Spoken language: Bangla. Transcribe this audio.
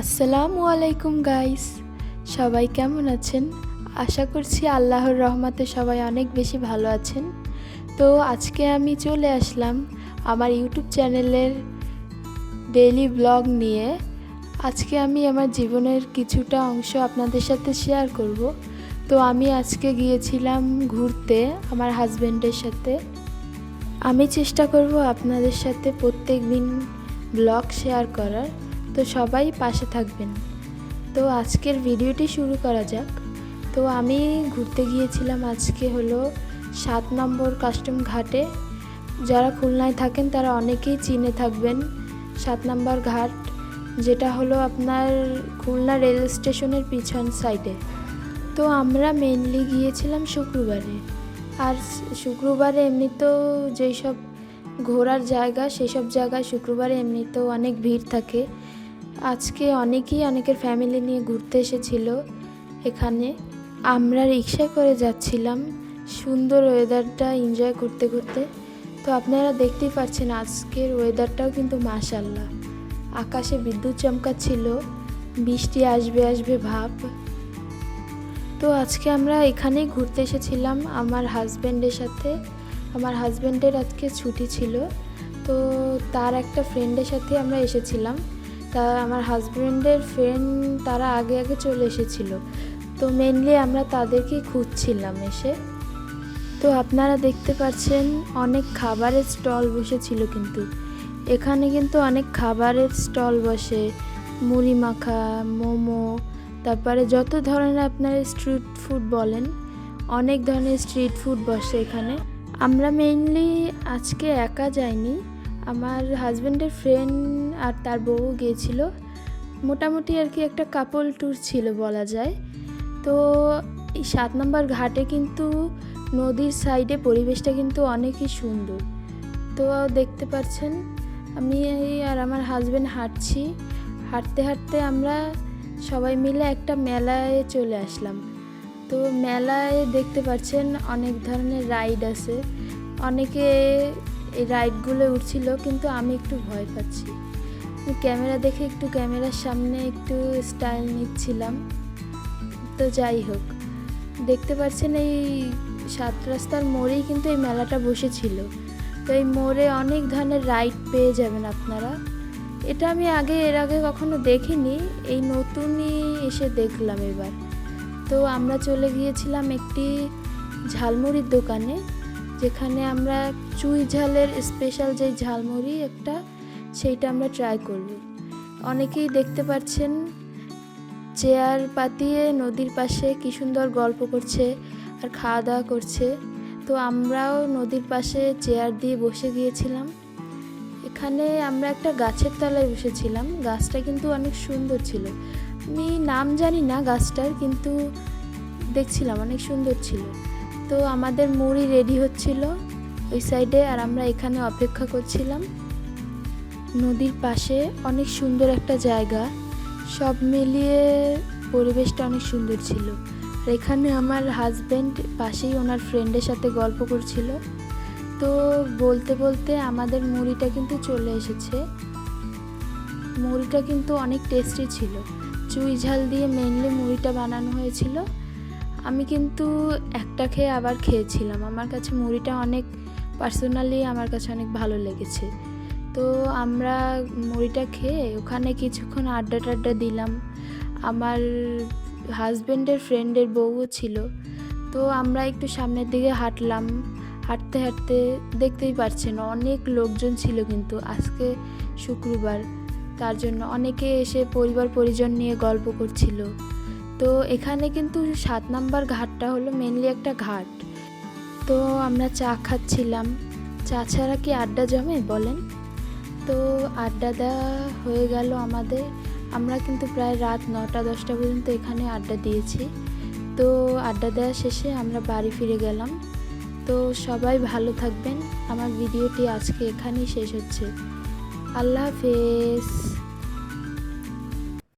আসসালামু আলাইকুম গাইস সবাই কেমন আছেন? আশা করছি আল্লাহর রহমতে সবাই অনেক বেশি ভালো আছেন। তো আজকে আমি চলে আসলাম আমার ইউটিউব চ্যানেলের ডেইলি ব্লগ নিয়ে। আজকে আমি আমার জীবনের কিছুটা অংশ আপনাদের সাথে শেয়ার করব। তো আমি আজকে গিয়েছিলাম ঘুরতে আমার হাজব্যান্ডের সাথে। আমি চেষ্টা করব আপনাদের সাথে প্রত্যেক দিন ব্লগ শেয়ার করার। তো সবাই পাশে থাকবেন। তো আজকের ভিডিওটি শুরু করা যাক। তো আমি ঘুরতে গিয়েছিলাম আজকে হলো সাত নম্বর কাস্টম ঘাটে। যারা খুলনায় থাকেন তারা অনেকেই চিনে থাকবেন সাত নম্বর ঘাট, যেটা হলো আপনার খুলনা রেল স্টেশনের পিছন সাইডে। তো আমরা মেনলি গিয়েছিলাম শুক্রবারে। আর শুক্রবারে এমনিতেও যেই সব ঘোরার জায়গা, সেসব জায়গায় শুক্রবারে এমনিতেও অনেক ভিড় থাকে। আজকে অনেকেই অনেকের ফ্যামিলি নিয়ে ঘুরতে এসেছিল এখানে। আমরা রিক্সায় করে যাচ্ছিলাম, সুন্দর ওয়েদারটা এনজয় করতে করতে। তো আপনারা দেখতেই পাচ্ছেন আজকের ওয়েদারটাও কিন্তু মাশাল্লাহ আকাশে বিদ্যুৎ চমকাচ্ছিল, বৃষ্টি আসবে আসবে ভাব। তো আজকে আমরা এখানেই ঘুরতে এসেছিলাম আমার হাজব্যান্ডের সাথে। আমার হাজব্যান্ডের আজকে ছুটি ছিল। তো তার একটা ফ্রেন্ডের সাথে আমরা এসেছিলাম। তা আমার হাজব্যান্ডের ফ্রেন্ড তারা আগে আগে চলে এসেছিল। তো মেনলি আমরা তাদেরকেই খুঁজছিলাম এসে। তো আপনারা দেখতে পাচ্ছেন অনেক খাবারের স্টল বসেছিল কিন্তু। এখানে কিন্তু অনেক খাবারের স্টল বসে। মুড়ি মাখা, মোমো, তারপরে যত ধরনের আপনারা স্ট্রিট ফুড বলেন, অনেক ধরনের স্ট্রিট ফুড বসে এখানে। আমরা মেইনলি আজকে একা যাইনি। আমার হাজব্যান্ডের ফ্রেন্ড আর তার বউ গিয়েছিল। মোটামুটি আর কি একটা কাপল ট্যুর ছিল বলা যায়। তো এই সাত নম্বর ঘাটে কিন্তু নদীর সাইডে পরিবেশটা কিন্তু অনেকই সুন্দর। তো দেখতে পাচ্ছেন, আমি আর আমার হাজব্যান্ড হাঁটছি। হাঁটতে হাঁটতে আমরা সবাই মিলে একটা মেলায় চলে আসলাম। তো মেলায় দেখতে পাচ্ছেন অনেক ধরনের রাইড আছে। অনেকে এই রাইডগুলো উঠছিল, কিন্তু আমি একটু ভয় পাচ্ছি। ক্যামেরা দেখে একটু ক্যামেরার সামনে একটু স্টাইল নিচ্ছিলাম। তো যাই হোক, দেখতে পাচ্ছেন এই সাত রাস্তার মোড়েই কিন্তু এই মেলাটা বসেছিল। তো এই মোড়ে অনেক ধরনের রাইড পেয়ে যাবেন আপনারা। এটা আমি আগে, এর আগে কখনো দেখিনি, এই নতুনই এসে দেখলাম এবার। তো আমরা চলে গিয়েছিলাম একটি ঝালমুড়ির দোকানে। যেখানে আমরা চুই ঝালের স্পেশাল যে ঝালমুড়ি একটা, সেইটা আমরা ট্রাই করব। অনেকেই দেখতে পাচ্ছেন চেয়ার পাতিয়ে নদীর পাশে কি সুন্দর গল্প করছে আর খাওয়া দাওয়া করছে। তো আমরাও নদীর পাশে চেয়ার দিয়ে বসে গিয়েছিলাম। এখানে আমরা একটা গাছের তলায় বসেছিলাম। গাছটা কিন্তু অনেক সুন্দর ছিল। আমি নাম জানি না গাছটার, কিন্তু দেখছিলাম অনেক সুন্দর ছিল। তো আমাদের মুড়ি রেডি হচ্ছিল ওই সাইডে আর আমরা এখানে অপেক্ষা করছিলাম। নদীর পাশে অনেক সুন্দর একটা জায়গা। সব মিলিয়ে পরিবেশটা অনেক সুন্দর ছিল। এখানে আমার হাজব্যান্ড পাশেই ওনার ফ্রেন্ডের সাথে গল্প করছিল। তো বলতে বলতে আমাদের মুড়িটা কিন্তু চলে এসেছে। মুড়িটা কিন্তু অনেক টেস্টি ছিল। চুই ঝাল দিয়ে মেনলি মুড়িটা বানানো হয়েছিল। আমি কিন্তু একটা খেয়ে আবার খেয়েছিলাম। আমার কাছে মুড়িটা অনেক পার্সোনালি আমার কাছে অনেক ভালো লেগেছে। তো আমরা মুড়িটা খেয়ে ওখানে কিছুক্ষণ আড্ডা টাড্ডা দিলাম। আমার হাজব্যান্ডের ফ্রেন্ডের বউও ছিল। তো আমরা একটু সামনের দিকে হাঁটলাম। হাঁটতে হাঁটতে দেখতেই পাচ্ছেন অনেক লোকজন ছিল কিন্তু আজকে শুক্রবার। তার জন্য অনেকে এসে পরিবার পরিজন নিয়ে গল্প করছিল। তো এখানে কিন্তু সাত নাম্বার ঘাটটা হলো মেনলি একটা ঘাট। তো আমরা চা খাচ্ছিলাম। চা ছাড়া কি আড্ডা জমে বলেন? তো আড্ডা দেওয়া হয়ে গেল আমাদের। আমরা কিন্তু প্রায় রাত নটা, দশটা পর্যন্ত এখানে আড্ডা দিয়েছি। তো আড্ডা দেওয়া শেষে আমরা বাড়ি ফিরে গেলাম। তো সবাই ভালো থাকবেন। আমার ভিডিওটি আজকে এখানেই শেষ হচ্ছে। আল্লাহ হাফেজ।